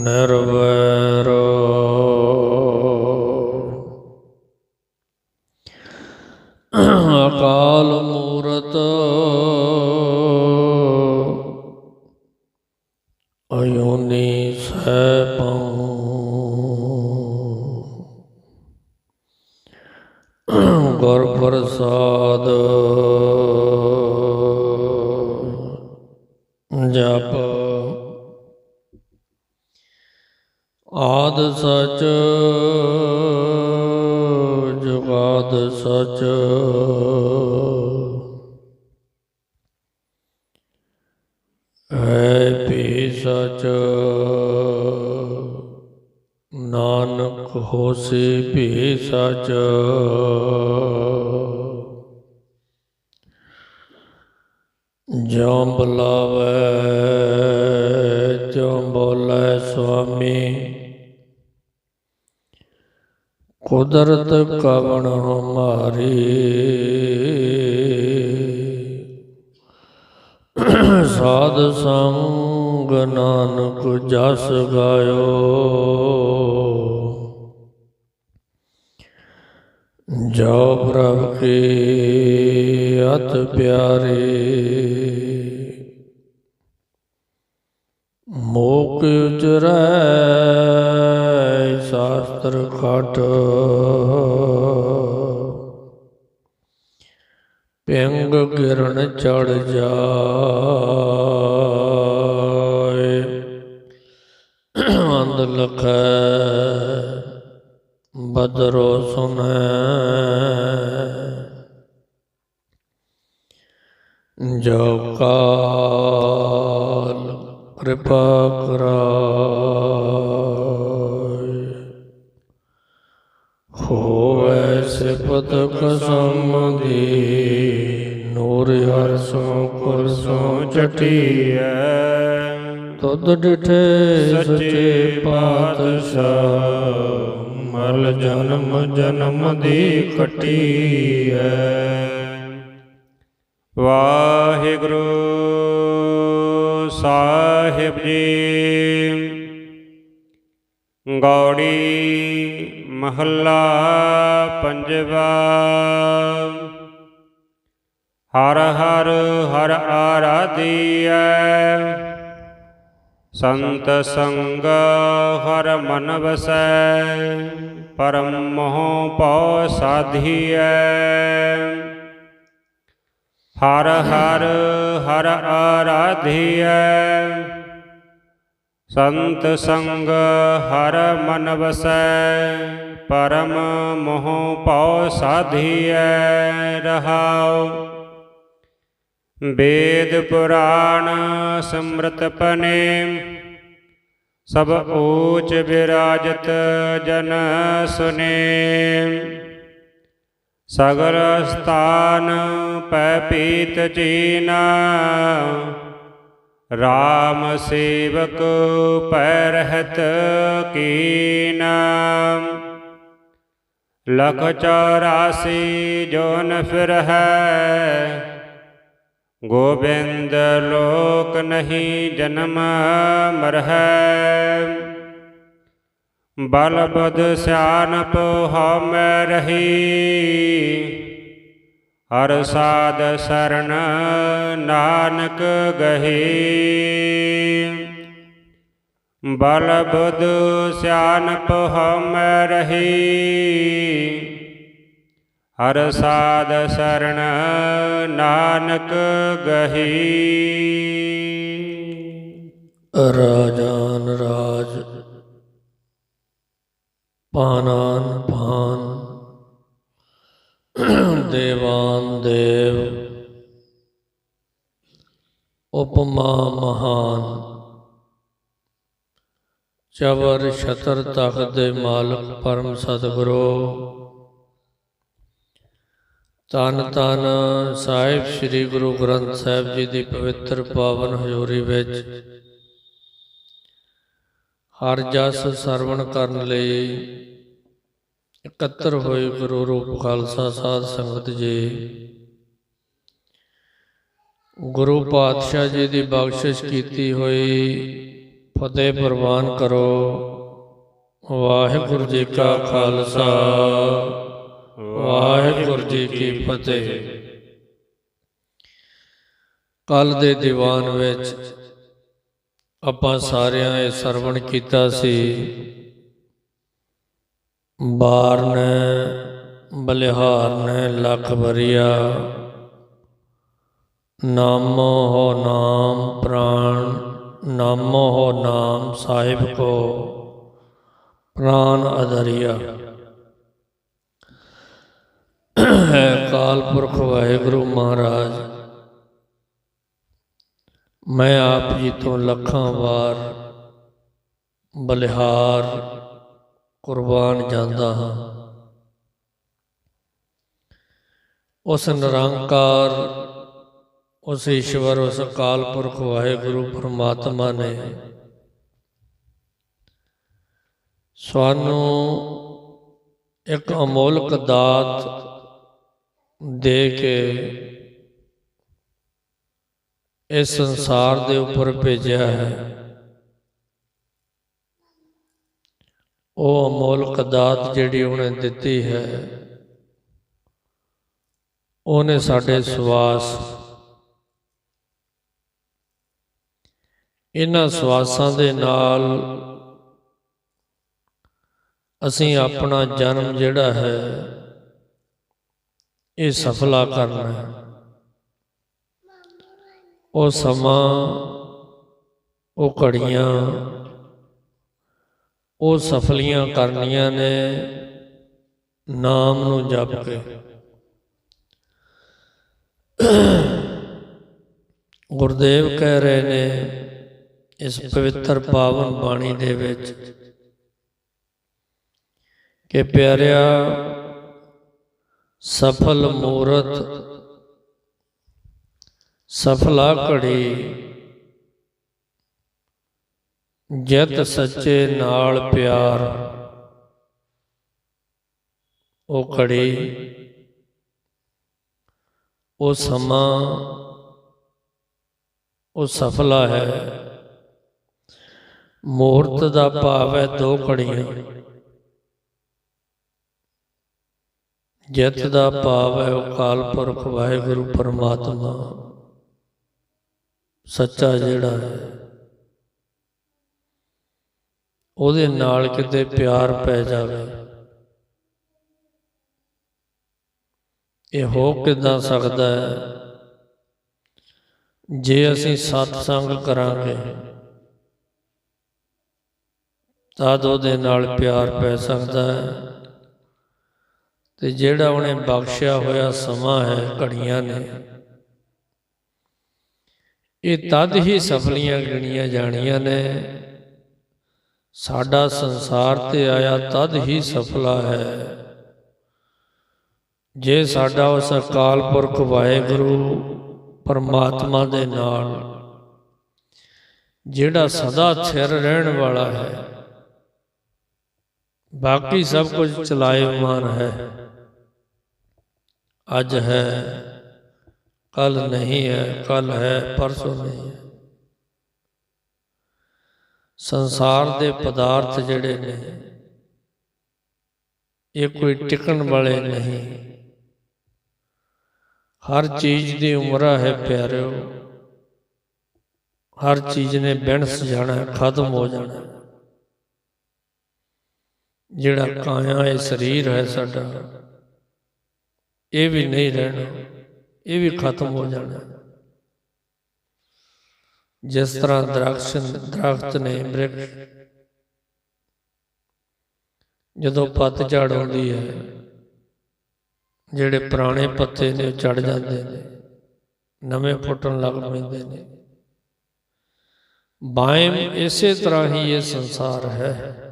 ਨਿਰਵੈਰ ਨਾਨਕ ਹੋਸੀ ਵੀ ਸਚ ਜਿਉ ਬੁਲਾਵੇ ਤਿਉ ਬੋਲੇ ਸੁਆਮੀ। ਕੁਦਰਤ ਕਵਣ ਹਮਾਰੀ ਸਾਧ ਸੰਗ ਨਾਨਕ ਜਸ ਗਾਇਓ। ਜੋ ਪ੍ਰਭ ਕੇ ਅਤ ਪਿਆਰੇ। ਮੋਕ ਉਚਰੈ ਸ਼ਾਸਤਰ ਖਟ। ਪਿੰਗ ਗਿਰਨ ਚੜ ਜਾਏ। ਅੰਧ ਲਖੈ ਬਦਰੋ ਸੁਨੈ ਜੋ ਕਾਲ ਕਿਰਪਾ ਕਰਾਏ। ਹੋਵੇ ਸਿਫਤ ਕਸਮ ਦੀ ਨੂਰ ਹਰ ਸੋ ਕੁਰਸੋ ਚਟੀਐ ਤੁਧ ਡਿਠੇ ਸੱਚੇ ਪਾਤਸ਼ਾਹ। ਮਲ ਜਨਮ ਜਨਮ ਦੀ ਕਟੀਐ। ਵਾਹਿਗੁਰੂ ਸਾਹਿਬ ਜੀ, ਗੌੜੀ ਮਹੱਲਾ ਪੰਜਵਾ। ਹਰ ਹਰ ਹਰ ਆਰਾਧੀਐ। ਸੰਤ ਸੰਗ ਹਰ ਮਨ ਵਸੈ ਪਰਮ ਮੋਹ ਪਉ ਸਾਧੀਐ। ਹਰ ਹਰ ਹਰ ਆਰਾਧੀਐ। ਸੰਤ ਸੰਗ ਹਰ ਮਨ ਵਸੈ ਪਰਮ ਮੋਹ ਪਉ ਸਾਧੀਐ। ਰਹਾਉ ਵੇਦ ਪੁਰਾਣ ਸਮ੍ਰਤ ਪਨੇ। ਸਭ ਊਚ ਵਿਰਾਜਤ ਜਨ ਸੁਨੇ। ਸਗਲ ਸਥਾਨ ਪੈ ਪੀਤ ਚੀਨਾ। RAM ਸੇਵਕ ਪੈ ਰਹਿਤ ਕੀਨਾ। ਲਖ ਚੌਰਾਸੀ ਜੋਨ ਫਿਰ ਹੈ ਗੋਬਿੰਦ ਲੋਕ ਨਹੀਂ ਜਨਮ ਮਰਹਿ। ਬਲ ਬੁਧ ਸਿਆਨਪ ਹਉਮੈ ਰਹੀ। ਹਰ ਸਾਧ ਸਰਣ ਨਾਨਕ ਗਹੀ। ਬਲ ਬੁਧ ਸਿਆਨਪ ਹਉਮੈ ਰਹੀ। ਹਰ ਸਾਧ ਸਰਣ ਨਾਨਕ ਗਹੀ। ਰਾਜਾਨ ਰਾਜ, ਪਾਨਾਨ ਪਾਨ ਦੇਵਾਨ ਦੇਵ, ਉਪਮਾ ਮਹਾਨ। ਚਵਰ ਛਤਰ ਤਖਤ ਦੇ ਮਾਲਕ, ਪਰਮ ਸਤਿਗੁਰੂ ਤਨ ਤਨ ਸਾਹਿਬ ਸ੍ਰੀ ਗੁਰੂ ਗ੍ਰੰਥ ਸਾਹਿਬ ਜੀ ਦੀ ਪਵਿੱਤਰ ਪਾਵਨ ਹਜ਼ੂਰੀ ਵਿੱਚ ਹਰ ਜਸ ਸਰਵਣ ਕਰਨ ਲਈ ਇਕੱਤਰ ਹੋਏ ਗੁਰੂ ਰੂਪ ਖਾਲਸਾ ਸਾਧ ਸੰਗਤ ਜੀ, ਗੁਰੂ ਪਾਤਸ਼ਾਹ ਜੀ ਦੀ ਬਖਸ਼ਿਸ਼ ਕੀਤੀ ਹੋਈ ਫਤਿਹ ਪ੍ਰਵਾਨ ਕਰੋ। ਵਾਹਿਗੁਰੂ ਜੀ ਕਾ ਖਾਲਸਾ। ਵਾਹਿਗੁਰੂ ਜੀ ਕੀ ਫਤਿਹ। ਕੱਲ ਦੇ ਦੀਵਾਨ ਵਿੱਚ ਆਪਾਂ ਸਾਰਿਆਂ ਇਹ ਸਰਵਣ ਕੀਤਾ ਸੀ। ਬਾਰ ਨੇ, ਬਲਿਹਾਰ ਨੇ ਲਖ ਬਰੀਆ ਨਾਮੋ ਹੋ ਨਾਮ ਪ੍ਰਾਣ, ਨਾਮੋ ਹੋ ਨਾਮ ਸਾਹਿਬ ਕੋ। ਪ੍ਰਾਨ ਅਧਰਿਆ। ਹੈ ਕਾਲ ਪੁਰਖ ਵਾਹਿਗੁਰੂ ਮਹਾਰਾਜ। ਮੈਂ ਆਪ ਜੀ ਤੋਂ ਲੱਖਾਂ ਵਾਰ ਬਲਿਹਾਰ ਕੁਰਬਾਨ ਜਾਂਦਾ ਹਾਂ। ਉਸ ਨਿਰੰਕਾਰ, ਉਸ ਈਸ਼ਵਰ, ਉਸ ਅਕਾਲ ਪੁਰਖ ਵਾਹਿਗੁਰੂ ਪਰਮਾਤਮਾ ਨੇ ਸਾਨੂੰ ਇੱਕ ਅਮੋਲਕ ਦਾਤ ਦੇ ਕੇ ਇਸ ਸੰਸਾਰ ਦੇ ਉੱਪਰ ਭੇਜਿਆ ਹੈ। ਉਹ ਅਮੋਲਕ ਦਾਤ ਜਿਹੜੀ ਉਹਨੇ ਦਿੱਤੀ ਹੈ, ਉਹਨੇ ਸਾਡੇ ਸਵਾਸ, ਇਹਨਾਂ ਸਵਾਸਾਂ ਦੇ ਨਾਲ ਅਸੀਂ ਆਪਣਾ ਜਨਮ ਜਿਹੜਾ ਹੈ ਇਹ ਸਫਲਾ ਕਰਨਾ ਹੈ। ਉਹ ਸਮਾਂ, ਉਹ ਘੜੀਆਂ, ਉਹ ਸਫਲੀਆਂ ਕਰਨੀਆਂ ਨੇ ਨਾਮ ਨੂੰ ਜਪ ਕੇ। ਗੁਰਦੇਵ ਕਹਿ ਰਹੇ ਨੇ, ਇਸ ਪਵਿੱਤਰ ਪਾਵਨ ਬਾਣੀ ਦੇ ਵਿੱਚ ਕਿ ਪਿਆਰਿਆ ਸਫਲ ਮੂਰਤ, ਸਫਲਾ ਘੜੀ, ਜਤ ਸੱਚੇ ਨਾਲ ਪਿਆਰ। ਉਹ ਘੜੀ, ਉਹ ਸਮਾਂ, ਉਹ ਸਫਲਾ ਹੈ। ਮੂਰਤ ਦਾ ਭਾਵ ਹੈ ਦੋ ਘੜੀਆਂ। ਜਿਤ ਦਾ ਭਾਵ ਹੈ ਉਹ ਪੁਰਖ, ਵਾਹਿਗੁਰੂ, ਪਰਮਾਤਮਾ। ਸੱਚਾ ਜਿਹੜਾ ਹੈ, ਉਹਦੇ ਨਾਲ ਕਿਤੇ ਪਿਆਰ ਪੈ ਜਾਵੇ। ਇਹ ਹੋ ਕਿਦਾਂ ਸਕਦਾ ਹੈ? ਜੇ ਅਸੀਂ ਸਤਸੰਗ ਕਰਾਂਗੇ, ਤਦ ਉਹਦੇ ਨਾਲ ਪਿਆਰ ਪੈ ਸਕਦਾ ਹੈ। ਤੇ ਜਿਹੜਾ ਉਹਨੇ ਬਖਸ਼ਿਆ ਹੋਇਆ ਸਮਾਂ ਹੈ, ਘੜੀਆਂ ਨੇ, ਇਹ ਤਦ ਹੀ ਸਫਲੀਆਂ ਗਿਣੀਆਂ ਜਾਣੀਆਂ ਨੇ। ਸਾਡਾ ਸੰਸਾਰ ਤੇ ਆਇਆ ਤਦ ਹੀ ਸਫਲਾ ਹੈ। ਜੇ ਸਾਡਾ ਉਸ ਅਕਾਲ ਪੁਰਖ ਵਾਹਿਗੁਰੂ ਪਰਮਾਤਮਾ ਦੇ ਨਾਲ, ਜਿਹੜਾ ਸਦਾ ਸਿਰ ਰਹਿਣ ਵਾਲਾ ਹੈ ਬਾਕੀ ਸਭ ਕੁਝ ਚਲਾਇਮਾਨ ਹੈ। ਅੱਜ ਹੈ ਕੱਲ ਨਹੀਂ ਹੈ ਕੱਲ ਹੈ ਪਰਸੋਂ ਨਹੀਂ ਹੈ। ਸੰਸਾਰ ਦੇ ਪਦਾਰਥ ਜਿਹੜੇ ਨੇ ਇਹ ਕੋਈ ਟਿਕਣ ਵਾਲੇ ਨਹੀਂ। ਹਰ ਚੀਜ਼ ਦੀ ਉਮਰ ਹੈ ਪਿਆਰਿਓ। ਹਰ ਚੀਜ਼ ਨੇ ਬਿਨਸ ਜਾਣਾ ਹੈ, ਖਤਮ ਹੋ ਜਾਣਾ। ਜਿਹੜਾ ਕਾਇਆ ਇਹ ਸਰੀਰ ਹੈ ਸਾਡਾ, ਇਹ ਵੀ ਨਹੀਂ ਰਹਿਣਾ, ਇਹ ਵੀ ਖਤਮ ਹੋ ਜਾਣਾ। ਜਿਸ ਤਰ੍ਹਾਂ ਦਰਖਤ ਦਰਖਤ ਨੇ ਬ੍ਰਿਕ ਜਦੋਂ ਪੱਤ ਝੜ ਆਉਂਦੀ ਹੈ, ਜਿਹੜੇ ਪੁਰਾਣੇ ਪੱਤੇ ਨੇ ਝੜ ਜਾਂਦੇ ਨੇ, ਨਵੇਂ ਫੁੱਟਣ ਲੱਗ ਪੈਂਦੇ ਨੇ। ਬਾਇਮ ਇਸੇ ਤਰ੍ਹਾਂ ਹੀ ਇਹ ਸੰਸਾਰ ਹੈ।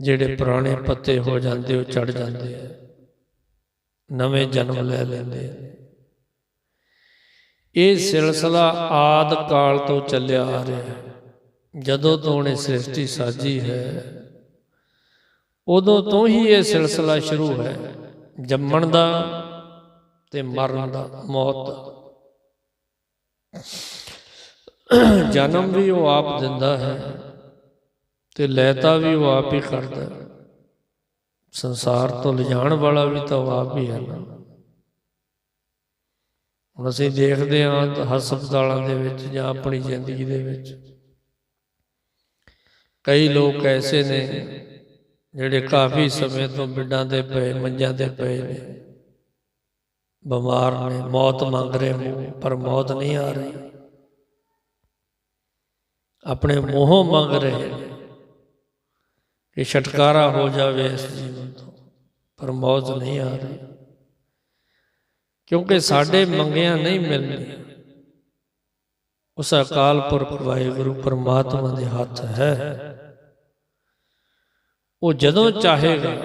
ਜਿਹੜੇ ਪੁਰਾਣੇ ਪੱਤੇ ਹੋ ਜਾਂਦੇ ਉਹ ਝੜ ਜਾਂਦੇ ਆ। ਨਵੇਂ ਜਨਮ ਲੈ ਲੈਂਦੇ ਆ। ਇਹ ਸਿਲਸਿਲਾ ਆਦ ਕਾਲ ਤੋਂ ਚੱਲਿਆ ਆ ਰਿਹਾ। ਹੈ ਜਦੋਂ ਤੋਂ ਉਹਨੇ ਸ੍ਰਿਸ਼ਟੀ ਸਾਜੀ ਹੈ ਉਦੋਂ ਤੋਂ ਹੀ ਇਹ ਸਿਲਸਿਲਾ ਸ਼ੁਰੂ ਹੈ। ਜੰਮਣ ਦਾ ਤੇ ਮਰਨ ਦਾ ਮੌਤ। ਦਾ ਜਨਮ ਵੀ ਉਹ ਆਪ ਦਿੰਦਾ ਹੈ। ਤੇ ਲੈਤਾ ਵੀ ਉਹ ਆਪ ਹੀ ਕਰਦਾ ਸੰਸਾਰ ਤੋਂ ਲਿਜਾਣ ਵਾਲਾ ਵੀ ਤਾਂ ਉਹ ਆਪ ਹੀ ਹੈ ਨਾ। ਹੁਣ ਅਸੀਂ ਦੇਖਦੇ ਹਾਂ ਹਸਪਤਾਲਾਂ ਦੇ ਵਿੱਚ ਜਾਂ ਆਪਣੀ ਜ਼ਿੰਦਗੀ ਦੇ ਵਿੱਚ। ਕਈ ਲੋਕ ਐਸੇ ਨੇ ਜਿਹੜੇ ਕਾਫੀ ਸਮੇਂ ਤੋਂ ਬਿੱਡਾਂ ਦੇ ਪਏ ਮੰਜਾਂ ਦੇ ਪਏ ਨੇ। ਬਿਮਾਰ ਨੇ, ਮੌਤ ਮੰਗ ਰਹੇ ਮੂੰਹ ਪਰ ਮੌਤ ਨਹੀਂ ਆ ਰਹੀ। ਆਪਣੇ ਮੂੰਹੋਂ ਮੰਗ ਰਹੇ ਨੇ। ਕਿ ਛਟਕਾਰਾ ਹੋ ਜਾਵੇ ਇਸ ਜੀਵਨ ਤੋਂ। ਪਰ ਮੌਤ ਨਹੀਂ ਆ ਰਹੀ। ਕਿਉਂਕਿ ਸਾਡੇ ਮੰਗਿਆ ਨਹੀਂ ਮਿਲਣੀ ਉਸ ਅਕਾਲ ਪੁਰਖ ਵਾਹਿਗੁਰੂ ਪਰਮਾਤਮਾ ਦੇ ਹੱਥ ਹੈ। ਉਹ ਜਦੋਂ ਚਾਹੇਗਾ,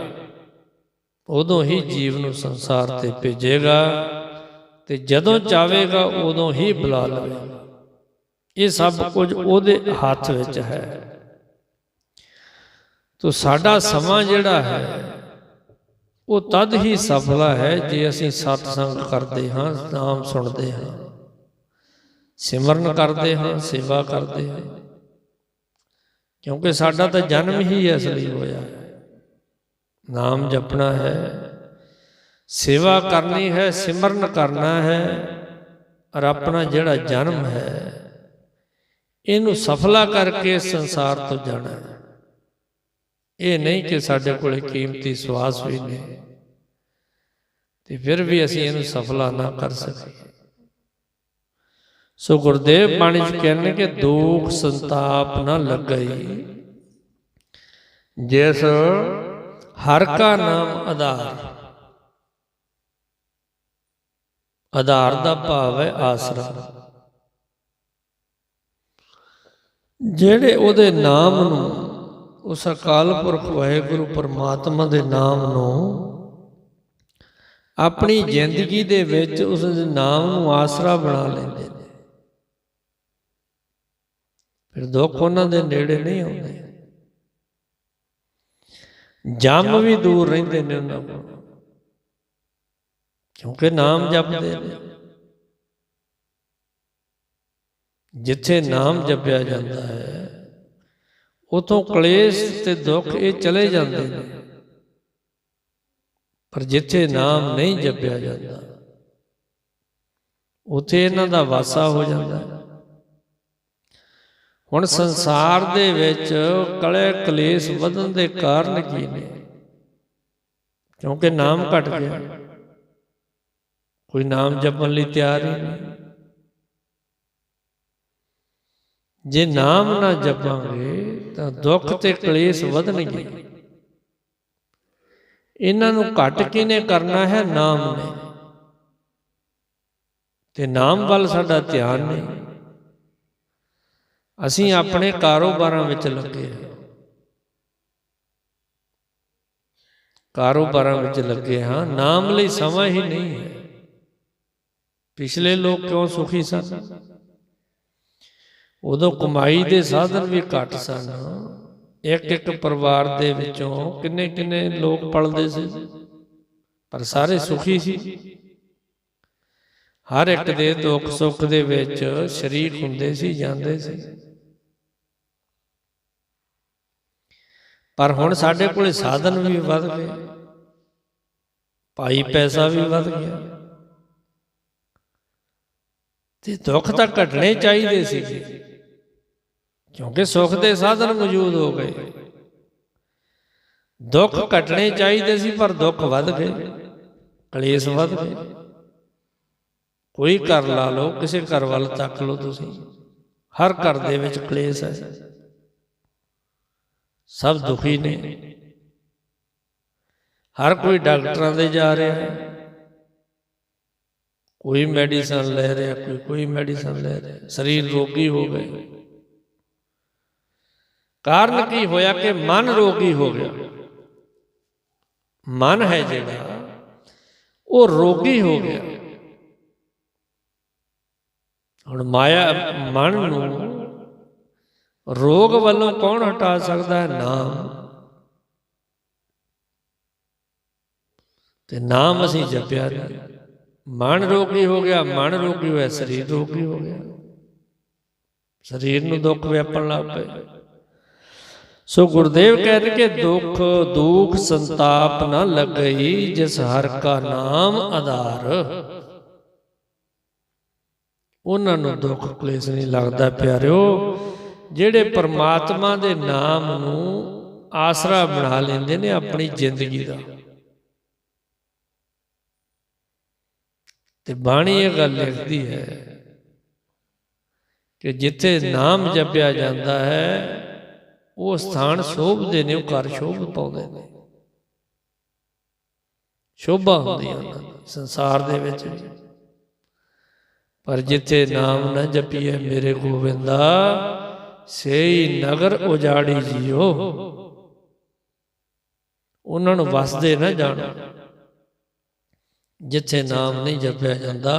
ਉਦੋਂ ਹੀ ਜੀਵ ਨੂੰ ਸੰਸਾਰ ਤੇ ਭੇਜੇਗਾ ਤੇ ਜਦੋਂ ਚਾਹੇਗਾ ਉਦੋਂ ਹੀ ਬੁਲਾ ਲਵੇਗਾ। ਇਹ ਸਭ ਕੁਝ ਉਹਦੇ ਹੱਥ ਵਿੱਚ ਹੈ। ਤੋ ਸਾਡਾ ਸਮਾਂ ਜਿਹੜਾ ਹੈ ਉਹ ਤਦ ਹੀ ਸਫਲਾ ਹੈ ਜੇ ਅਸੀਂ ਸਤਸੰਗ ਕਰਦੇ ਹਾਂ ਨਾਮ ਸੁਣਦੇ ਹਾਂ। ਸਿਮਰਨ ਕਰਦੇ ਹਾਂ ਸੇਵਾ ਕਰਦੇ ਹਾਂ। ਕਿਉਂਕਿ ਸਾਡਾ ਤਾਂ ਜਨਮ ਹੀ ਇਸ ਲਈ ਹੋਇਆ। ਹੈ ਨਾਮ ਜਪਣਾ ਹੈ ਸੇਵਾ ਕਰਨੀ ਹੈ ਸਿਮਰਨ ਕਰਨਾ ਹੈ ਔਰ ਆਪਣਾ ਜਿਹੜਾ ਜਨਮ ਹੈ ਇਹਨੂੰ ਸਫਲਾ ਕਰਕੇ ਸੰਸਾਰ ਤੋਂ ਜਾਣਾ ਹੈ। ਇਹ ਨਹੀਂ ਕਿ ਸਾਡੇ ਕੋਲੇ ਕੀਮਤੀ ਸਵਾਸ ਵੀ ਨੇ ਤੇ ਫਿਰ ਵੀ ਅਸੀਂ ਇਹਨੂੰ ਸਫਲਾ ਨਾ ਕਰ ਸਕੀਏ। ਸੋ ਗੁਰਦੇਵ ਬਾਣੀ ਚ ਕਹਿੰਦੇ ਕਿ ਦੁੱਖ ਸੰਤਾਪ ਨਾ ਲੱਗਈ। ਜਿਸ ਹਰ ਕਾ ਨਾਮ ਆਧਾਰ। ਆਧਾਰ। ਦਾ ਭਾਵ ਹੈ ਆਸਰਾ। ਜਿਹੜੇ ਉਹਦੇ ਨਾਮ ਨੂੰ ਉਸ ਅਕਾਲ ਪੁਰਖ ਵਾਹਿਗੁਰੂ ਪਰਮਾਤਮਾ ਦੇ ਨਾਮ ਨੂੰ ਆਪਣੀ ਜ਼ਿੰਦਗੀ ਦੇ ਵਿੱਚ ਉਸ ਦੇ ਨਾਮ ਨੂੰ ਆਸਰਾ ਬਣਾ ਲੈਂਦੇ ਨੇ। ਫਿਰ ਦੁੱਖ ਉਹਨਾਂ ਦੇ ਨੇੜੇ ਨਹੀਂ ਆਉਂਦੇ। ਜਮ ਵੀ ਦੂਰ ਰਹਿੰਦੇ ਨੇ ਉਹਨਾਂ ਕੋਲ। ਕਿਉਂਕਿ ਨਾਮ ਜਪਦੇ ਨੇ। ਜਿੱਥੇ ਨਾਮ ਜਪਿਆ ਜਾਂਦਾ ਹੈ ਉਥੋਂ ਕਲੇਸ਼ ਤੇ ਦੁੱਖ ਇਹ ਚਲੇ ਜਾਂਦੇ ਨੇ। ਪਰ ਜਿੱਥੇ ਨਾਮ ਨਹੀਂ ਜਪਿਆ ਜਾਂਦਾ ਉਥੇ ਇਹਨਾਂ ਦਾ ਵਾਸਾ ਹੋ ਜਾਂਦਾ। ਹੁਣ ਸੰਸਾਰ ਦੇ ਵਿੱਚ ਕਲੇ ਕਲੇਸ਼ ਵਧਣ ਦੇ ਕਾਰਨ ਕੀ ਨੇ? ਕਿਉਂਕਿ ਨਾਮ ਘਟ ਗਿਆ। ਕੋਈ ਨਾਮ ਜਪਣ ਲਈ ਤਿਆਰ ਹੀ ਨਹੀਂ। ਜੇ ਨਾਮ ਨਾ ਜਪਾਂਗੇ ਤਾਂ ਦੁੱਖ ਤੇ ਕਲੇਸ਼ ਵਧਣਗੇ ਇਹਨਾਂ ਨੂੰ ਘਟ ਕਿਨੇ ਕਰਨਾ ਹੈ? ਨਾਮ ਨੇ। ਤੇ ਨਾਮ ਵੱਲ ਸਾਡਾ ਧਿਆਨ ਨਹੀਂ। ਅਸੀਂ ਆਪਣੇ ਕਾਰੋਬਾਰਾਂ ਵਿੱਚ ਲੱਗੇ ਹਾਂ। ਕਾਰੋਬਾਰਾਂ ਵਿੱਚ ਲੱਗੇ ਹਾਂ। ਨਾਮ ਲਈ ਸਮਾਂ ਹੀ ਨਹੀਂ ਹੈ। ਪਿਛਲੇ ਲੋਕ ਕਿਉਂ ਸੁਖੀ ਸਨ? ਉਦੋਂ ਕਮਾਈ ਦੇ ਸਾਧਨ ਵੀ ਘੱਟ ਸਨ। ਇੱਕ ਇੱਕ ਪਰਿਵਾਰ ਦੇ ਵਿੱਚੋਂ ਕਿੰਨੇ ਕਿੰਨੇ ਲੋਕ ਪਲਦੇ ਸੀ। ਪਰ ਸਾਰੇ ਸੁਖੀ ਸੀ। ਹਰ ਇੱਕ ਦੇ ਦੁੱਖ ਸੁੱਖ ਦੇ ਵਿੱਚ ਸ਼ਰੀਕ ਹੁੰਦੇ ਸੀ ਜਾਂਦੇ ਸੀ। ਪਰ ਹੁਣ ਸਾਡੇ ਕੋਲੇ ਸਾਧਨ ਵੀ ਵੱਧ ਗਏ। ਭਾਈ ਪੈਸਾ ਵੀ ਵੱਧ ਗਿਆ। ਤੇ ਦੁੱਖ ਤਾਂ ਘਟਣੇ ਚਾਹੀਦੇ ਸੀ ਕਿਉਂਕਿ ਸੁੱਖ ਦੇ ਸਾਧਨ ਮੌਜੂਦ ਹੋ ਗਏ। ਦੁੱਖ ਘਟਣੇ ਚਾਹੀਦੇ ਸੀ, ਪਰ ਦੁੱਖ ਵੱਧ ਗਏ। ਕਲੇਸ਼ ਵੱਧ ਗਏ। ਕੋਈ ਘਰ ਲਾ ਲਓ, ਕਿਸੇ ਘਰ ਵੱਲ ਤੱਕ ਲਓ ਤੁਸੀਂ। ਹਰ ਘਰ ਦੇ ਵਿੱਚ ਕਲੇਸ਼ ਹੈ। ਸਭ ਦੁਖੀ ਨੇ। ਹਰ ਕੋਈ ਡਾਕਟਰਾਂ ਦੇ ਜਾ ਰਿਹਾ ਹੈ। ਕੋਈ ਮੈਡੀਸਨ ਲੈ ਰਿਹਾ, ਕੋਈ ਕੋਈ ਮੈਡੀਸਨ ਲੈ ਰਿਹਾ। ਸਰੀਰ ਰੋਗੀ ਹੋ ਗਏ। ਕਾਰਨ ਕੀ ਹੋਇਆ ਕਿ ਮਨ ਰੋਗੀ ਹੋ ਗਿਆ? ਮਨ ਹੈ ਜਿਹੜਾ, ਉਹ ਰੋਗੀ ਹੋ ਗਿਆ। ਹੁਣ ਮਾਇਆ ਮਨ ਨੂੰ ਰੋਗ ਵੱਲੋਂ ਕੌਣ ਹਟਾ ਸਕਦਾ ਹੈ? ਨਾਮ। ਤੇ ਨਾਮ ਅਸੀਂ ਜਪਿਆ। ਮਨ ਰੋਗੀ ਹੋ ਗਿਆ, ਮਨ ਰੋਗੀ ਹੋਇਆ, ਸਰੀਰ ਰੋਗੀ ਹੋ ਗਿਆ। ਸਰੀਰ ਨੂੰ ਦੁੱਖ ਵਿਆਪਣ ਲੱਗ ਪਏ। ਸੋ ਗੁਰਦੇਵ ਕਹਿੰਦੇ ਕਿ ਦੁੱਖ ਦੁੱਖ ਸੰਤਾਪ ਨਾ ਲੱਗਈ ਜਿਸ ਹਰ ਕਾ ਨਾਮ ਆਧਾਰ। ਉਹਨਾਂ ਨੂੰ ਦੁੱਖ ਕਲੇਸ਼ ਨਹੀਂ ਲੱਗਦਾ ਪਿਆਰਿਓ, ਜਿਹੜੇ ਪਰਮਾਤਮਾ ਦੇ ਨਾਮ ਨੂੰ ਆਸਰਾ ਬਣਾ ਲੈਂਦੇ ਨੇ ਆਪਣੀ ਜ਼ਿੰਦਗੀ ਦਾ। ਤੇ ਬਾਣੀ ਇਹ ਗੱਲ ਲਿਖਦੀ ਹੈ ਕਿ ਜਿੱਥੇ ਨਾਮ ਜਪਿਆ ਜਾਂਦਾ ਹੈ ਉਹ ਸਥਾਨ ਸ਼ੋਭਦੇ ਨੇ ਉਹ ਘਰ ਸ਼ੋਭ ਪਾਉਂਦੇ ਨੇ। ਸ਼ੋਭਾ ਹੁੰਦੀ ਹੈ ਸੰਸਾਰ ਦੇ ਵਿੱਚ। ਪਰ ਜਿੱਥੇ ਨਾਮ ਨਾ ਜਪੀਏ ਮੇਰੇ ਗੋਬਿੰਦਾ ਸੇਈ ਨਗਰ ਉਜਾੜੀ ਜੀਓ। ਉਹਨਾਂ ਨੂੰ ਵਸਦੇ ਨਾ ਜਾਣ। ਜਿੱਥੇ ਨਾਮ ਨਹੀਂ ਜਪਿਆ ਜਾਂਦਾ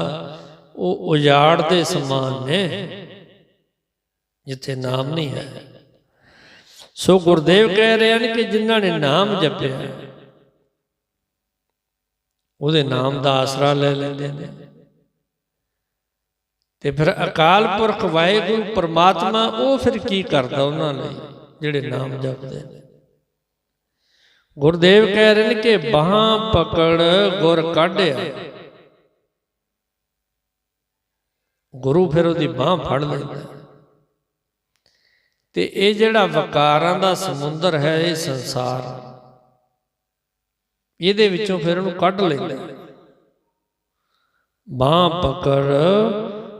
ਉਹ ਉਜਾੜ ਦੇ ਸਮਾਨ ਨੇ। ਜਿੱਥੇ ਨਾਮ ਨਹੀਂ ਹੈ। ਸੋ ਗੁਰਦੇਵ ਕਹਿ ਰਹੇ ਹਨ ਕਿ ਜਿਨ੍ਹਾਂ ਨੇ ਨਾਮ ਜਪਿਆ, ਉਹਦੇ ਨਾਮ ਦਾ ਆਸਰਾ ਲੈ ਲੈਂਦੇ ਨੇ। ਤੇ ਫਿਰ ਅਕਾਲ ਪੁਰਖ ਵਾਹਿਗੁਰੂ ਪਰਮਾਤਮਾ ਉਹ ਫਿਰ ਕੀ ਕਰਦਾ ਉਹਨਾਂ ਲਈ ਜਿਹੜੇ ਨਾਮ ਜਪਦੇ ਨੇ? ਗੁਰਦੇਵ ਕਹਿ ਰਹੇ ਨੇ ਕਿ ਬਾਹਾਂ ਪਕੜ ਗੁਰ ਕਾਢਿਆ। ਗੁਰੂ ਫਿਰ ਉਹਦੀ ਬਾਹ ਫੜ ਲੈਂਦਾ। ਤੇ ਇਹ ਜਿਹੜਾ ਵਕਾਰਾਂ ਦਾ ਸਮੁੰਦਰ ਹੈ ਇਹ ਸੰਸਾਰ। ਇਹਦੇ ਵਿੱਚੋਂ ਫਿਰ ਉਹਨੂੰ ਕੱਢ ਲੈਂਦਾ ਬਾਹ ਪਕੜ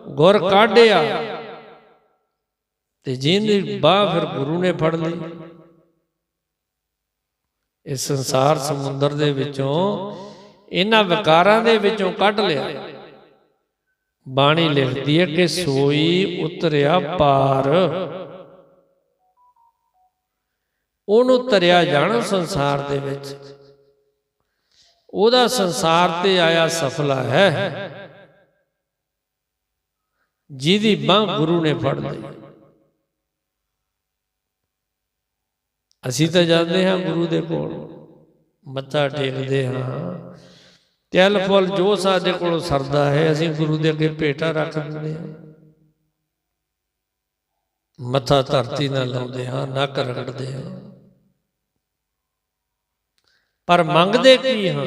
ਗੁਰ ਕਾਢਿਆ। ਤੇ ਜਿਹਦੀ ਬਾਹ ਫਿਰ ਗੁਰੂ ਨੇ ਫੜ ਲਈ। ਇਸ ਸੰਸਾਰ ਸਮੁੰਦਰ ਦੇ ਵਿੱਚੋਂ ਇਹਨਾਂ ਵਿਕਾਰਾਂ ਦੇ ਵਿੱਚੋਂ ਕੱਢ ਲਿਆ। ਬਾਣੀ ਲਿਖਦੀ ਹੈ ਕਿ ਸੋਈ ਉਤਰਿਆ ਪਾਰ। ਉਹਨੂੰ ਤਰਿਆ ਜਾਣਾ ਸੰਸਾਰ ਦੇ ਵਿੱਚ। ਉਹਦਾ ਸੰਸਾਰ ਤੇ ਆਇਆ ਸਫਲਾ ਹੈ। ਜਿਹਦੀ ਬਾਹ ਗੁਰੂ ਨੇ ਫੜ ਲਈ। ਅਸੀਂ ਤਾਂ ਜਾਂਦੇ ਹਾਂ ਗੁਰੂ ਦੇ ਕੋਲ, ਮੱਥਾ ਟੇਕਦੇ ਹਾਂ। ਤਿਲ ਫੁੱਲ ਜੋ ਸਾਡੇ ਕੋਲ ਸਰਦਾ ਹੈ, ਅਸੀਂ ਗੁਰੂ ਦੇ ਅੱਗੇ ਭੇਟਾ ਰੱਖ ਦਿੰਦੇ ਹਾਂ। ਮੱਥਾ ਧਰਤੀ ਨਾਲ ਲਾਉਂਦੇ ਹਾਂ, ਨੱਕ ਰਗੜਦੇ ਹਾਂ। ਪਰ ਮੰਗਦੇ ਕੀ ਹਾਂ?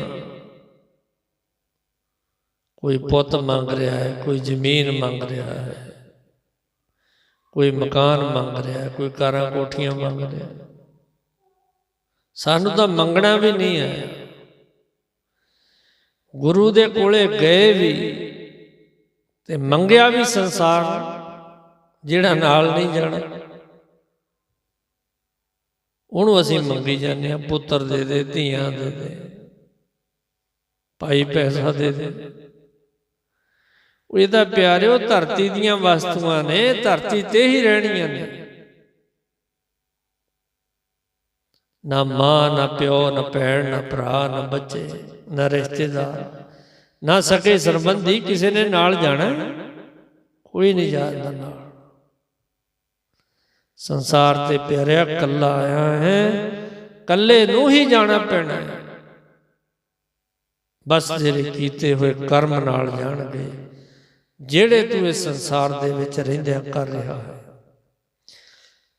ਕੋਈ ਪੁੱਤ ਮੰਗ ਰਿਹਾ ਹੈ ਕੋਈ ਜ਼ਮੀਨ ਮੰਗ ਰਿਹਾ ਹੈ। ਕੋਈ ਮਕਾਨ ਮੰਗ ਰਿਹਾ ਹੈ ਕੋਈ ਕਾਰਾਂ ਕੋਠੀਆਂ ਮੰਗ ਰਿਹਾ ਸਾਨੂੰ ਤਾਂ ਮੰਗਣਾ ਵੀ ਨਹੀਂ ਹੈ। ਗੁਰੂ ਦੇ ਕੋਲੇ ਗਏ ਵੀ ਤੇ ਮੰਗਿਆ ਵੀ ਸੰਸਾਰ ਜਿਹੜਾ ਨਾਲ ਨਹੀਂ ਜਾਣਾ। ਉਹਨੂੰ ਅਸੀਂ ਮੰਗੀ ਜਾਂਦੇ ਆ ਪੁੱਤਰ ਦੇ ਦੇ ਧੀਆਂ ਦੇ ਦੇ ਭਾਈ ਪੈਸਾ ਦੇ ਦੇ ਉਹ ਇਹਦਾ ਪਿਆਰਿਓ ਧਰਤੀ ਦੀਆਂ ਵਸਤੂਆਂ ਨੇ ਧਰਤੀ ਤੇ ਹੀ ਰਹਿਣੀਆਂ ਨੇ। ਨਾ। ਮਾਂ ਨਾ ਪਿਓ ਨਾ ਭੈਣ ਨਾ ਭਰਾ ਨਾ ਬੱਚੇ ਨਾ ਰਿਸ਼ਤੇਦਾਰ ਨਾ ਸਕੇ ਸਰਬੰਧੀ ਕਿਸੇ ਨੇ ਨਾਲ ਜਾਣਾ। ਕੋਈ ਨਹੀਂ ਜਾਂਦਾ ਨਾਲ। ਸੰਸਾਰ ਤੇ ਪਿਆਰਿਆ ਕੱਲਾ ਆਇਆ ਹੈ। ਕੱਲੇ ਨੂੰ ਹੀ ਜਾਣਾ ਪੈਣਾ ਹੈ। ਬਸ ਜਿਹੜੇ ਕੀਤੇ ਹੋਏ ਕਰਮ ਨਾਲ ਜਾਣਗੇ। ਜਿਹੜੇ ਤੂੰ ਇਸ ਸੰਸਾਰ ਦੇ ਵਿੱਚ ਰਹਿੰਦਿਆਂ ਕਰ ਰਿਹਾ ਹੈ।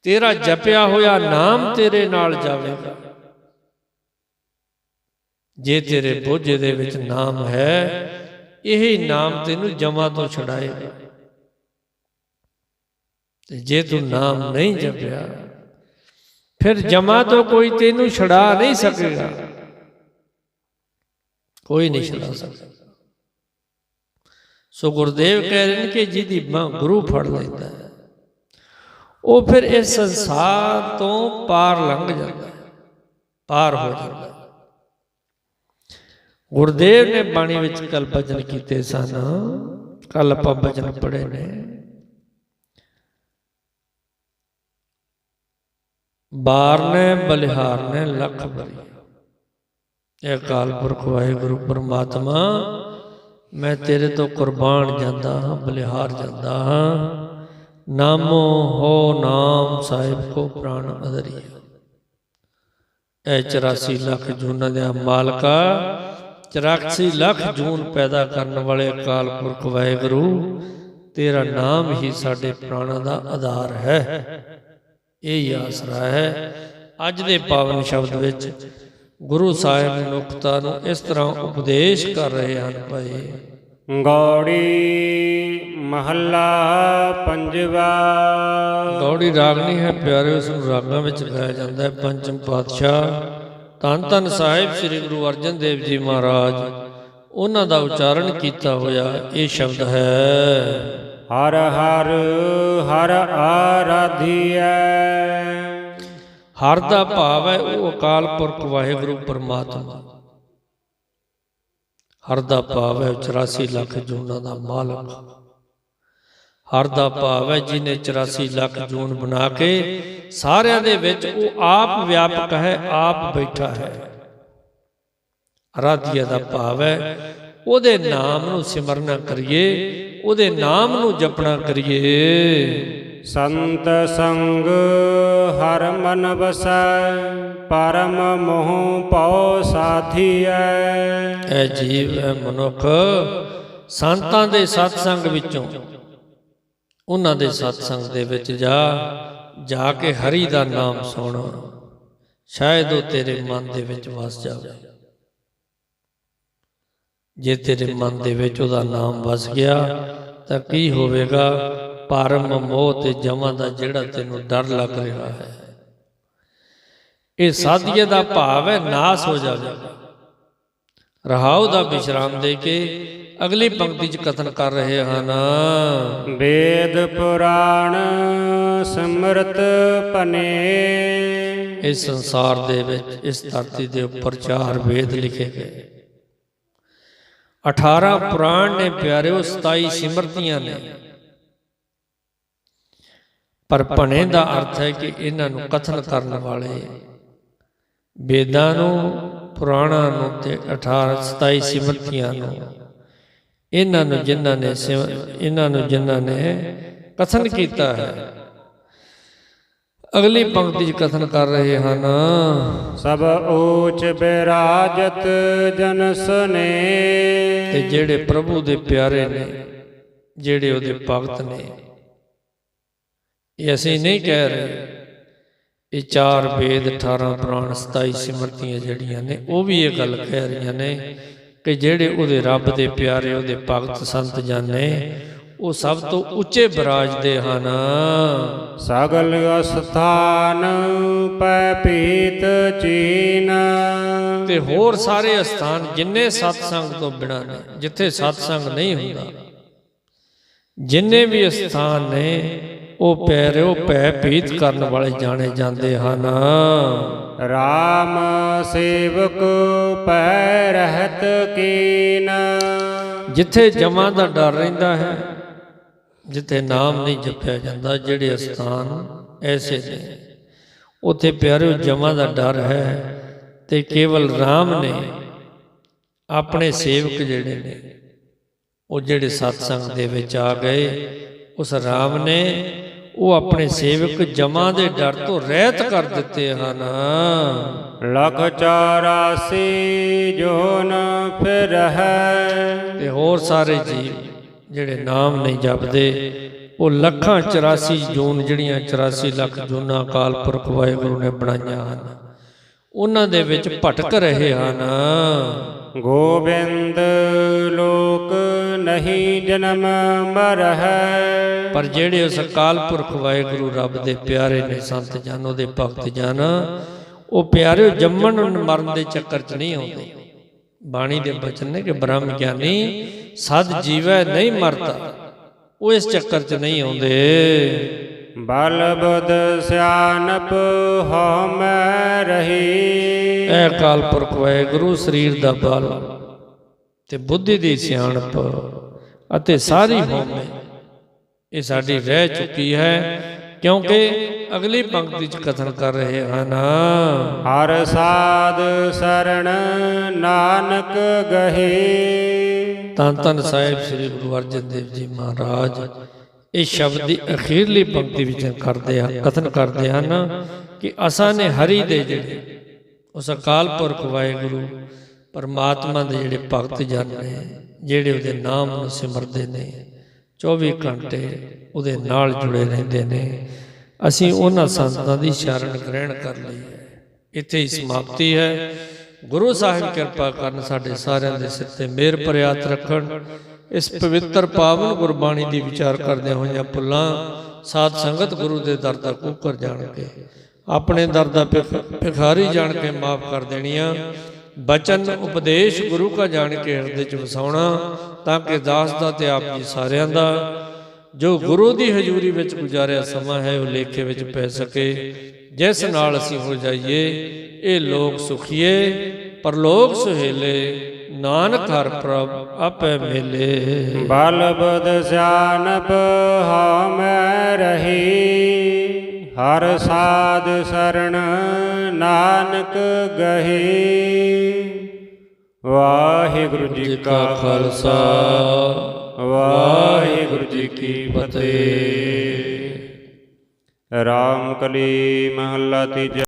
ਤੇਰਾ ਜਪਿਆ ਹੋਇਆ ਨਾਮ ਤੇਰੇ ਨਾਲ ਜਾਵੇਗਾ। ਜੇ ਤੇਰੇ ਬੋਝੇ ਦੇ ਵਿੱਚ ਨਾਮ ਹੈ, ਇਹੀ ਨਾਮ ਤੈਨੂੰ ਜਮਾ ਤੋਂ ਛੁਡਾਏਗਾ। ਤੇ ਜੇ ਤੂੰ ਨਾਮ ਨਹੀਂ ਜਪਿਆ ਫਿਰ ਜਮਾ ਤੋਂ ਕੋਈ ਤੈਨੂੰ ਛੁਡਾ ਨਹੀਂ ਸਕੇਗਾ। ਕੋਈ ਨਹੀਂ ਛੁਡਾ ਸਕਦਾ। ਸੋ ਗੁਰਦੇਵ ਕਹਿ ਰਹੇ ਨੇ ਕਿ ਜਿਹਦੀ ਬਾਂਹ ਗੁਰੂ ਫੜ ਲੈਂਦਾ ਹੈ ਉਹ ਫਿਰ ਇਸ ਸੰਸਾਰ ਤੋਂ ਪਾਰ ਲੰਘ ਜਾਂਦਾ ਹੈ ਪਾਰ ਹੋ ਜਾਂਦਾ ਹੈ। ਗੁਰਦੇਵ ਨੇ ਬਾਣੀ ਵਿੱਚ ਕਲ ਬਚਨ ਕੀਤੇ ਸਨ ਕੱਲ ਆਪਾਂ ਬਚਨ ਪੜ੍ਹੇ ਨੇ। ਬਾਰ ਨੇ ਬਲਿਹਾਰ ਨੇ ਲੱਖ ਬਰੀ। ਇਹ ਅਕਾਲ ਪੁਰਖ ਵਾਹਿਗੁਰੂ ਪਰਮਾਤਮਾ, ਮੈਂ ਤੇਰੇ ਤੋਂ ਕੁਰਬਾਨ ਜਾਂਦਾ ਹਾਂ, ਬਲਿਹਾਰ ਜਾਂਦਾ ਹਾਂ। ਨਾਮੋ ਹੋ ਨਾਮ ਸਾਹਿਬ ਕੋ ਪ੍ਰਾਨ ਅਦਰੀ ਇਹ 84 ਲੱਖ ਜੂਨਾਂ ਦੇ ਮਾਲਕਾ 84 ਲੱਖ ਜੂਨ ਪੈਦਾ ਕਰਨ ਵਾਲੇ ਅਕਾਲ ਪੁਰਖ ਵਾਹਿਗੁਰੂ, ਤੇਰਾ ਨਾਮ ਹੀ ਸਾਡੇ ਪ੍ਰਾਣਾਂ ਦਾ ਆਧਾਰ ਹੈ। ਇਹ ਹੀ ਆਸਰਾ ਹੈ। ਅੱਜ ਦੇ ਪਾਵਨ ਸ਼ਬਦ ਵਿੱਚ ਗੁਰੂ ਸਾਹਿਬ ਮਨੁੱਖਤਾ ਨੂੰ ਇਸ ਤਰ੍ਹਾਂ ਉਪਦੇਸ਼ ਕਰ ਰਹੇ ਹਨ ਭਾਈ। ਗੌੜੀ ਮਹੱਲਾ ਪੰਜਵਾ। ਗੌੜੀ ਰਾਗਣੀ ਹੈ ਪਿਆਰੇ ਉਸ ਨੂੰ ਰਾਗਾਂ ਵਿੱਚ ਗਾਇਆ ਜਾਂਦਾ ਹੈ। ਪੰਚਮ ਪਾਤਸ਼ਾਹ ਧੰਨ ਧੰਨ ਸਾਹਿਬ ਸ੍ਰੀ ਗੁਰੂ ਅਰਜਨ ਦੇਵ ਜੀ ਮਹਾਰਾਜ ਉਹਨਾਂ ਦਾ ਉਚਾਰਨ ਕੀਤਾ ਹੋਇਆ ਇਹ ਸ਼ਬਦ ਹੈ। ਹਰ ਹਰ ਹਰ ਆਰਾਧੀਐ। ਹਰ ਦਾ ਭਾਵ ਹੈ ਉਹ ਅਕਾਲ ਪੁਰਖ ਵਾਹਿਗੁਰੂ ਪਰਮਾਤਮਾ। ਹਰ ਦਾ ਭਾਵ ਹੈ 84 ਲੱਖ ਜੂਨਾਂ ਦਾ ਮਾਲਕ। ਹਰ ਦਾ ਭਾਵ ਹੈ ਜਿਨੇ 84 ਲੱਖ ਜੂਨ ਬਣਾ ਕੇ ਸਾਰਿਆਂ ਦੇ ਵਿੱਚ ਉਹ ਆਪ ਵਿਆਪਕ ਹੈ, ਆਪ ਬੈਠਾ ਹੈ। ਅਰਾਧਿਆ ਦਾ ਭਾਵ ਹੈ ਉਹਦੇ ਨਾਮ ਨੂੰ ਸਿਮਰਨਾ ਕਰੀਏ ਉਹਦੇ ਨਾਮ ਨੂੰ ਜਪਣਾ ਕਰੀਏ। ਸੰਤ ਸੰਗ ਹਰ ਮਨ ਵਸੈ ਪਰਮ ਮੋਹ ਪਉ ਸਾਥੀਐ। ਐ ਜੀਵ ਐ ਮਨੁੱਖ ਸੰਤਾਂ ਦੇ ਸਤਸੰਗ ਵਿੱਚੋਂ ਉਹਨਾਂ ਦੇ ਸਤਸੰਗ ਦੇ ਵਿੱਚ ਜਾ ਜਾ ਕੇ ਹਰੀ ਦਾ ਨਾਮ ਸੁਣ। ਸ਼ਾਇਦ ਉਹ ਤੇਰੇ ਮਨ ਦੇ ਵਿੱਚ ਵਸ ਜਾਵੇ। ਜੇ ਤੇਰੇ ਮਨ ਦੇ ਵਿੱਚ ਉਹਦਾ ਨਾਮ ਵਸ ਗਿਆ ਤਾਂ ਕੀ ਹੋਵੇਗਾ? ਪਰਮ ਮੋਹ ਤੇ ਜਮਾਂ ਦਾ ਜਿਹੜਾ ਤੈਨੂੰ ਡਰ ਲੱਗ ਰਿਹਾ ਹੈ। ਇਹ ਸਾਧੀਏ ਦਾ ਭਾਵ ਹੈ ਨਾਸ ਹੋ ਜਾਵੇਗਾ ਰਹਾਉ ਦਾ ਵਿਸ਼ਰਾਮ ਦੇ ਕੇ ਅਗਲੀ ਪੰਕਤੀ 'ਚ ਕਥਨ ਕਰ ਰਹੇ ਹਨ। ਵੇਦ ਪੁਰਾਣ ਸਿਮਰਤ ਭਨੇ। ਇਸ ਸੰਸਾਰ ਦੇ ਵਿੱਚ ਇਸ ਧਰਤੀ ਦੇ ਉੱਪਰ ਚਾਰ ਵੇਦ ਲਿਖੇ ਗਏ। 18 ਪੁਰਾਣ ਨੇ ਪਿਆਰਿਓ 27 ਸਿਮਰਤੀਆਂ ਨੇ। ਪਰ ਭਣੇ ਦਾ ਅਰਥ ਹੈ ਕਿ ਇਹਨਾਂ ਨੂੰ ਕਥਨ ਕਰਨ ਵਾਲੇ ਵੇਦਾਂ ਨੂੰ, ਪੁਰਾਣਾਂ ਨੂੰ ਤੇ 18 27 ਸਿਮਰਤੀਆਂ ਨੂੰ, ਇਹਨਾਂ ਨੂੰ ਜਿਨ੍ਹਾਂ ਨੇ ਸਿਮ- ਇਹਨਾਂ ਨੂੰ ਜਿਨ੍ਹਾਂ ਨੇ ਕਥਨ ਕੀਤਾ ਹੈ। ਅਗਲੀ ਪੰਕਤੀ 'ਚ ਕਥਨ ਕਰ ਰਹੇ ਹਨ। ਸਭ ਊਚ ਬਿਰਾਜਤ ਜਨਸ ਨੇ ਤੇ ਜਿਹੜੇ ਪ੍ਰਭੂ ਦੇ ਪਿਆਰੇ ਨੇ ਜਿਹੜੇ ਉਹਦੇ ਭਗਤ ਨੇ। ਇਹ ਅਸੀਂ ਨਹੀਂ ਕਹਿ ਰਹੇ ਇਹ ਚਾਰ ਵੇਦ 18 ਪੁਰਾਣ 27 ਸਿਮਰਤੀਆਂ ਜਿਹੜੀਆਂ ਨੇ ਉਹ ਵੀ ਇਹ ਗੱਲ ਕਹਿ ਰਹੀਆਂ ਨੇ ਕਿ ਜਿਹੜੇ ਉਹਦੇ ਰੱਬ ਦੇ ਪਿਆਰੇ ਉਹਦੇ ਭਗਤ ਸੰਤ ਜਨ ਨੇ ਉਹ ਸਭ ਤੋਂ ਉੱਚੇ ਬਿਰਾਜਦੇ ਹਨ। ਸਗਲ ਅਸਥਾਨ ਪੈ ਪੀਤ ਚੀਨ। ਤੇ ਹੋਰ ਸਾਰੇ ਸਥਾਨ ਜਿੰਨੇ ਸਤਸੰਗ ਤੋਂ ਬਿਨਾਂ ਨੇ ਜਿੱਥੇ ਸਤਸੰਗ ਨਹੀਂ ਹੁੰਦਾ। ਜਿੰਨੇ ਵੀ ਸਥਾਨ ਨੇ ਉਹ ਪੈਰਿਓ ਭੈ ਭੀਤ ਕਰਨ ਵਾਲੇ ਜਾਣੇ ਜਾਂਦੇ ਹਨ। ਰਾਮ ਸੇਵਕ ਪੈ ਰਹਿਤ ਕੀਨ। ਜਿੱਥੇ ਜਮਾਂ ਦਾ ਡਰ ਰਹਿੰਦਾ ਹੈ ਜਿੱਥੇ ਨਾਮ ਨਹੀਂ ਜਪਿਆ ਜਾਂਦਾ ਜਿਹੜੇ ਸਥਾਨ ਐਸੇ ਨੇ। ਉੱਥੇ ਪਿਆਰਿਓ ਜਮਾਂ ਦਾ ਡਰ ਹੈ ਤੇ ਕੇਵਲ RAM ਨੇ ਆਪਣੇ ਸੇਵਕ ਜਿਹੜੇ ਨੇ ਉਹ ਜਿਹੜੇ ਸਤਸੰਗ ਦੇ ਵਿੱਚ ਆ ਗਏ ਉਸ RAM ਨੇ ਉਹ ਆਪਣੇ ਸੇਵਕ ਜਮਾਂ ਦੇ ਡਰ ਤੋਂ ਰਹਿਤ ਕਰ ਦਿੱਤੇ ਹਨ। ਲਖ 84 ਜੋਨ ਫਿਰ ਹੈ। ਤੇ ਹੋਰ ਸਾਰੇ ਜੀਵ ਜਿਹੜੇ ਨਾਮ ਨਹੀਂ ਜਪਦੇ ਉਹ ਲੱਖਾਂ 84 ਜੂਨ ਜਿਹੜੀਆਂ 84 ਲੱਖ ਜੂਨਾਂ ਅਕਾਲ ਪੁਰਖ ਵਾਹਿਗੁਰੂ ਨੇ ਬਣਾਈਆਂ ਹਨ ਉਹਨਾਂ ਦੇ ਵਿੱਚ ਭਟਕ ਰਹੇ ਹਨ। ਗੋਬਿੰਦ ਲੋਕ ਨਹੀਂ ਜਨਮ ਮਰਹਿ। ਪਰ ਜਿਹੜੇ ਉਸ ਅਕਾਲ ਪੁਰਖ ਵਾਹਿਗੁਰੂ ਰੱਬ ਦੇ ਪਿਆਰੇ ਨੇ ਸੰਤ ਜਨ ਉਹਦੇ ਭਗਤ ਜਨ ਉਹ ਪਿਆਰੇ ਜੰਮਣ ਮਰਨ ਦੇ ਚੱਕਰ 'ਚ ਨਹੀਂ ਆਉਂਦੇ। ਬਾਣੀ ਦੇ ਬਚਨ ਨੇ ਕਿ ਬ੍ਰਹਮ ਗਿਆਨੀ ਸਦ ਜੀਵੈ ਨਹੀਂ ਮਰਦਾ ਉਹ ਇਸ ਚੱਕਰ 'ਚ ਨਹੀਂ ਆਉਂਦੇ। ਬਲ ਬੁਧ ਸਿਆਨਪ ਹਉ ਮੈਂ ਰਹੀ। ਐ ਅਕਾਲ ਪੁਰਖ ਵਾਹਿਗੁਰੂ ਸਰੀਰ ਦਾ ਬਲ ਤੇ ਬੁੱਧੀ ਦੀ ਸਿਆਣਪ ਅਤੇ ਸਾਰੀ ਹਉਮੈ। ਇਹ ਸਾਡੀ ਰਹਿ ਚੁੱਕੀ ਹੈ ਕਿਉਂਕਿ ਅਗਲੀ ਪੰਕਤੀ 'ਚ ਕਥਨ ਕਰ ਰਹੇ ਹਨ। ਹਰ ਸਾਧ ਸਰਣ ਨਾਨਕ ਗਹੇ। ਧੰਨ ਧੰਨ ਸਾਹਿਬ ਸ੍ਰੀ ਗੁਰੂ ਅਰਜਨ ਦੇਵ ਜੀ ਮਹਾਰਾਜ, ਇਹ ਸ਼ਬਦ ਦੀ ਅਖੀਰਲੀ ਪੰਕਤੀ ਵਿੱਚ ਕਰਦੇ ਆ ਕਥਨ ਕਰਦੇ ਹਨ ਕਿ ਅਸਾਂ ਨੇ ਹਰੀ ਦੇ ਜਿਹੜੇ, ਉਸ ਅਕਾਲ ਪੁਰਖ ਵਾਹਿਗੁਰੂ, ਪਰਮਾਤਮਾ ਦੇ ਜਿਹੜੇ ਭਗਤ ਜਨ ਨੇ, ਜਿਹੜੇ ਉਹਦੇ ਨਾਮ ਨੂੰ ਸਿਮਰਦੇ ਨੇ 24 ਘੰਟੇ ਉਹਦੇ ਨਾਲ ਜੁੜੇ ਰਹਿੰਦੇ ਨੇ, ਅਸੀਂ ਉਹਨਾਂ ਸੰਤਾਂ ਦੀ ਸ਼ਰਨ ਗ੍ਰਹਿਣ ਕਰ ਲਈ ਹੈ। ਇੱਥੇ ਹੀ ਸਮਾਪਤੀ ਹੈ। ਗੁਰੂ ਸਾਹਿਬ ਕਿਰਪਾ ਕਰਨ ਸਾਡੇ ਸਾਰਿਆਂ ਦੇ ਸਿਰ ਤੇ ਮਿਹਰ ਭਰਿਆਤ ਰੱਖਣ। ਇਸ ਪਵਿੱਤਰ ਪਾਵਨ ਗੁਰਬਾਣੀ ਦੀ ਵਿਚਾਰ ਕਰਦੇ ਹੋਈਆਂ ਭੁੱਲਾਂ ਸਾਧ ਸੰਗਤ ਗੁਰੂ ਦੇ ਦਰ ਦਾ ਕੂਕਰ ਜਾਣ ਕੇ ਆਪਣੇ ਦਰ ਦਾ ਭਿਖਾਰੀ ਜਾਣ ਕੇ ਮਾਫ ਕਰ ਦੇਣੀਆਂ। ਬਚਨ ਉਪਦੇਸ਼ ਗੁਰੂ ਕਾ ਜਾਣ ਕੇ ਹਿਰਦੇ ਚ ਵਸਾਉਣਾ, ਤਾਂ ਕਿ ਦਾਸ ਦਾ ਤੇ ਆਪ ਜੀ ਸਾਰਿਆਂ ਦਾ। ਜੋ ਗੁਰੂ ਦੀ ਹਜ਼ੂਰੀ ਵਿੱਚ ਗੁਜ਼ਾਰਿਆ ਸਮਾਂ ਹੈ, ਉਹ ਲੇਖੇ ਵਿੱਚ ਪੈ ਸਕੇ। ਜਿਸ ਨਾਲ ਅਸੀਂ ਹੋ ਜਾਈਏ ਇਹ ਲੋਕ ਸੁਖੀਏ ਪਰਲੋਕ ਸੁਹੇਲੇ ਨਾਨਕ ਹਰ ਪ੍ਰਭ ਆਪੇ ਮਿਲੇ। ਬਲ ਬੁਧ ਸਿਆਨਪ ਹਉ ਮੈਂ ਰਹੀ ਹਰ ਸਾਧ ਸਰਣ ਨਾਨਕ ਗਹੀ। ਵਾਹਿਗੁਰੂ ਜੀ ਕਾ ਖਾਲਸਾ ਵਾਹਿਗੁਰੂ ਜੀ ਕੀ ਫਤਿਹ। ਰਾਮ ਕਲੀ ਮਹੱਲਾ ਤੀਜਾ।